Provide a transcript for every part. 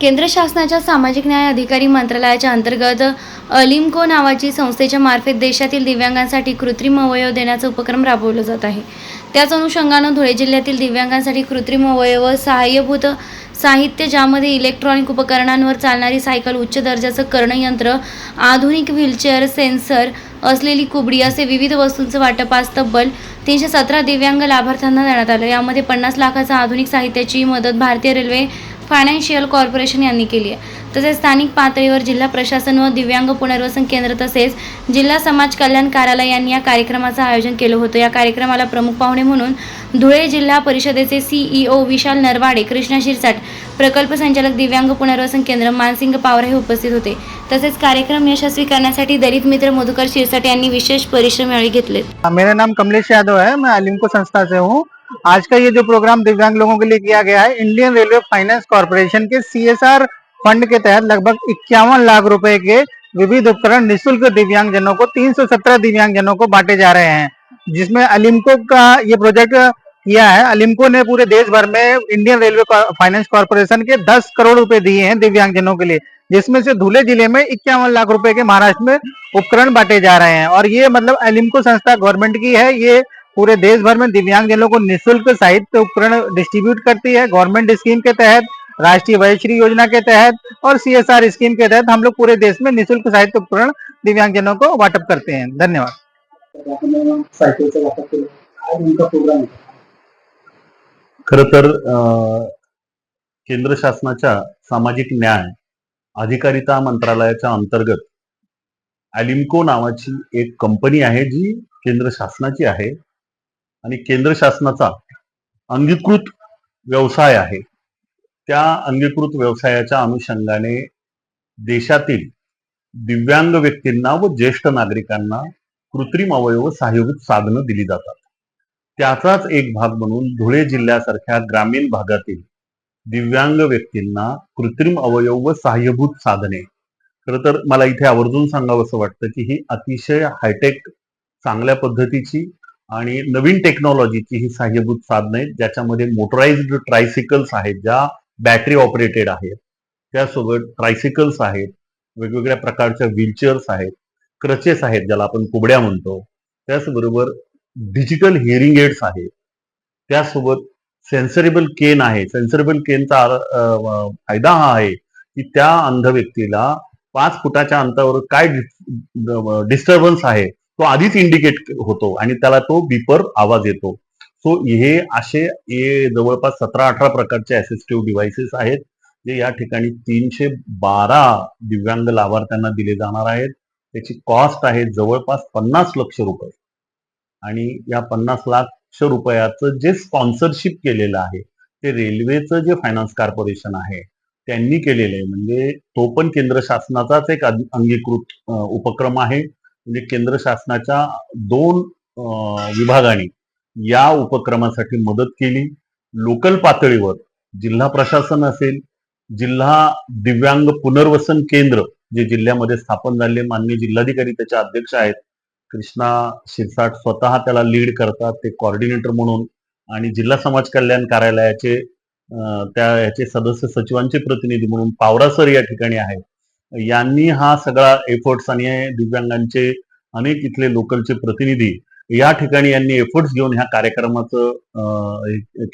केंद्र शासनाच्या सामाजिक न्याय अधिकारी मंत्रालयाच्या अंतर्गत अलिमको नावाची संस्थेच्या मार्फत देशातील दिव्यांगांसाठी कृत्रिम अवयव देण्याचा उपक्रम राबवला जात आहे. त्याच अनुषंगानं धुळे जिल्ह्यातील दिव्यांगांसाठी कृत्रिम अवयव सहाय्यभूत साहित्य ज्यामध्ये इलेक्ट्रॉनिक उपकरणांवर चालणारी सायकल उच्च दर्जाचं करणयंत्र आधुनिक व्हीलचेअर सेन्सर असलेली कुबडी असे विविध वस्तूंचं वाटप आज तब्बल तीनशे सतरा दिव्यांग लाभार्थ्यांना देण्यात आलं. यामध्ये पन्नास लाखाचा आधुनिक साहित्याची मदत भारतीय रेल्वे फायनान्शियल कॉर्पोरेशन यांनी केली आहे. तसेच स्थानिक पातळीवर जिल्हा प्रशासन व दिव्यांग पुनर्वसन केंद्र तसेच जिल्हा समाज कल्याण कार्यालय यांनी या कार्यक्रमाचं आयोजन केलं होतं. या कार्यक्रमाला प्रमुख पाहुणे म्हणून धुळे जिल्हा परिषदेचे सीईओ विशाल नरवाडे कृष्णा शिरसाट प्रकल्प संचालक दिव्यांग पुनर्वसन केंद्र मानसिंग पावरा हे उपस्थित होते. तसेच कार्यक्रम यशस्वी करण्यासाठी दलित मित्र मधुकर शिरसाट यांनी विशेष परिश्रम यावेळी घेतले. मेरा नाम कमलेश यादव है मैं अलिमको संस्था से हूँ। आज का ये जो प्रोग्राम दिव्यांग लोगों के लिए किया गया है इंडियन रेलवे फाइनेंस कॉर्पोरेशन के सीएसआर फंड के तहत लगभग इक्यावन लाख रुपए के विविध उपकरण निःशुल्क दिव्यांग जनों को 317 दिव्यांग जनों को बांटे जा रहे हैं, जिसमें अलिमको का ये प्रोजेक्ट किया है। अलिमको ने पूरे देश भर में इंडियन रेलवे फाइनेंस कॉर्पोरेशन के 10 करोड़ रुपए दिए हैं दिव्यांग जनों के लिए, जिसमें से धुले ज़िले में इक्यावन लाख रुपए के महाराष्ट्र में उपकरण बांटे जा रहे हैं। और ये मतलब अलिमको संस्था गवर्नमेंट की है, ये पूरे देश भर में दिव्यांग जनों को निःशुल्क साहित्य उपकरण डिस्ट्रीब्यूट करती है। गवर्नमेंट स्कीम के तहत राष्ट्रीय वयश्री योजना के तहत और सीएसआर स्कीम के तहत हम लोग पूरे देश में निशुल्क साहित्य उपकरण दिव्यांग जनों को वाटप करते हैं। धन्यवाद। तर आपण सायकलचा वापर केला काय नेमका प्रोग्राम आहे खर तर अं, केंद्र शासनाच्या सामाजिक न्याय अधिकारिता मंत्रालयाच्या अंतर्गत अलिमको नावाची एक कंपनी आहे जी केंद्र शासनाची आहे. आणि केंद्र शासनाचा अंगीकृत व्यवसाय आहे. त्या अंगीकृत व्यवसायाच्या अनुषंगाने देशातील दिव्यांग व्यक्तींना व ज्येष्ठ नागरिकांना कृत्रिम अवयव सहाय्यभूत साधनं दिली जातात. त्याचाच एक भाग म्हणून धुळे जिल्ह्यासारख्या ग्रामीण भागातील दिव्यांग व्यक्तींना कृत्रिम अवयव व सहाय्यभूत साधने. खरं तर मला इथे आवर्जून सांगावं असं वाटतं की ही अतिशय हायटेक चांगल्या पद्धतीची आणि नवीन टेक्नॉलॉजीची ही सहाय्यभूत साधनं आहेत ज्याच्यामध्ये मोटराइज्ड ट्रायसिकल्स आहेत ज्या बॅटरी ऑपरेटेड आहेत त्यासोबत ट्रायसिकल्स आहेत वेगवेगळ्या प्रकारच्या व्हीलचेअर्स आहेत क्रचेस आहेत ज्याला आपण कुबड्या म्हणतो. त्याचबरोबर डिजिटल हिअरिंग एड्स आहेत. त्यासोबत सेन्सरेबल केन आहे. सेन्सरेबल केनचा फायदा हा आहे की त्या अंध व्यक्तीला पाच फुटाच्या अंतरावर काय डिस्टर्बन्स आहे तो आधीच इंडिकेट होतो आणि त्याला तो बिपर आवाज येतो. सो हे असे हे जवळपास सतरा अठरा प्रकारचे असिस्टिव्ह डिव्हाइसेस आहेत जे या ठिकाणी तीनशे बारा दिव्यांग लाभार्थ्यांना दिले जाणार आहेत. त्याची कॉस्ट आहे जवळपास पन्नास लक्ष रुपये. आणि या पन्नास लाख रुपयाचं जे स्पॉन्सरशिप केलेलं आहे ते रेल्वेचं जे फायनान्स कॉर्पोरेशन आहे त्यांनी केलेलं आहे. म्हणजे तो पण केंद्र शासनाचाच एक अंगीकृत उपक्रम आहे. म्हणजे केंद्र शासनाच्या दोन अं, विभागांनी या उपक्रमासाठी मदत केली. लोकल पातळीवर जिल्हा प्रशासन असेल जिल्हा दिव्यांग पुनर्वसन केंद्र जे जिल्ह्यामध्ये स्थापन झाले माननीय जिल्हाधिकारी त्याचे अध्यक्ष आहेत. कृष्णा शिरसाट स्वतः त्याला लीड करतात ते कॉर्डिनेटर म्हणून. आणि जिल्हा समाज कल्याण कार्यालयाचे त्या याचे सदस्य सचिवांचे प्रतिनिधी म्हणून पावरा सर या ठिकाणी आहेत. यांनी हा सगळा एफर्ट्स आणि दिव्यांगांचे अनेक इथले लोकलचे प्रतिनिधी या ठिकाणी यांनी एफर्ट्स घेऊन ह्या कार्यक्रमाचं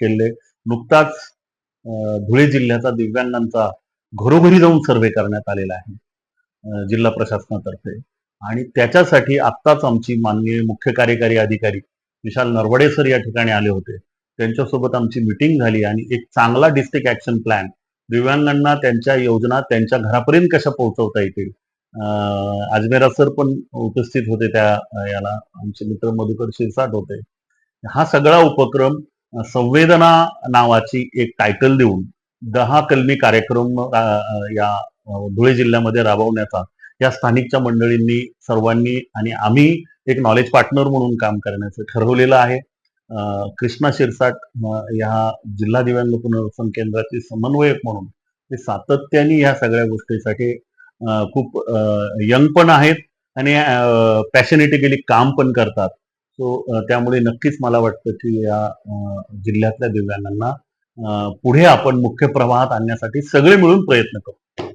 केले. नुकताच धुळे जिल्ह्याचा दिव्यांगांचा घरोघरी जाऊन सर्वे करण्यात आलेला आहे जिल्हा प्रशासनातर्फे. आणि त्याच्यासाठी आत्ताच आमची माननीय मुख्य कार्यकारी अधिकारी विशाल नरवडे सर या ठिकाणी आले होते. त्यांच्यासोबत आमची मिटिंग झाली आणि एक चांगला डिस्ट्रिक्ट ऍक्शन प्लॅन दिव्यांगांना त्यांच्या योजना त्यांच्या घरापर्यंत कशा पोहोचवता येतील? अजमेरा सर पण उपस्थित होते त्या याला. आमचे मित्र मधुकर शिरसाट होते. हा सगळा उपक्रम संवेदना नावाची एक टायटल देऊन दहा कलमी कार्यक्रम या धुळे जिल्ह्यामध्ये राबवण्याचा या स्थानिकच्या मंडळींनी सर्वांनी आणि आम्ही एक नॉलेज पार्टनर म्हणून काम करण्याचं ठरवलेलं आहे. कृष्णा शिरसाट या जिल्हा दिव्यांग पुनर्वसन केंद्राचे समन्वयक म्हणून ते सातत्याने या सगळ्या गोष्टीसाठी खूप यंग पण आहेत आणि पॅशनेटिकली काम पण करतात. सो त्यामुळे नक्कीच मला वाटतं की या जिल्ह्यातल्या दिव्यांगांना पुढे आपण मुख्य प्रवाहात आणण्यासाठी सगळे मिळून प्रयत्न करू.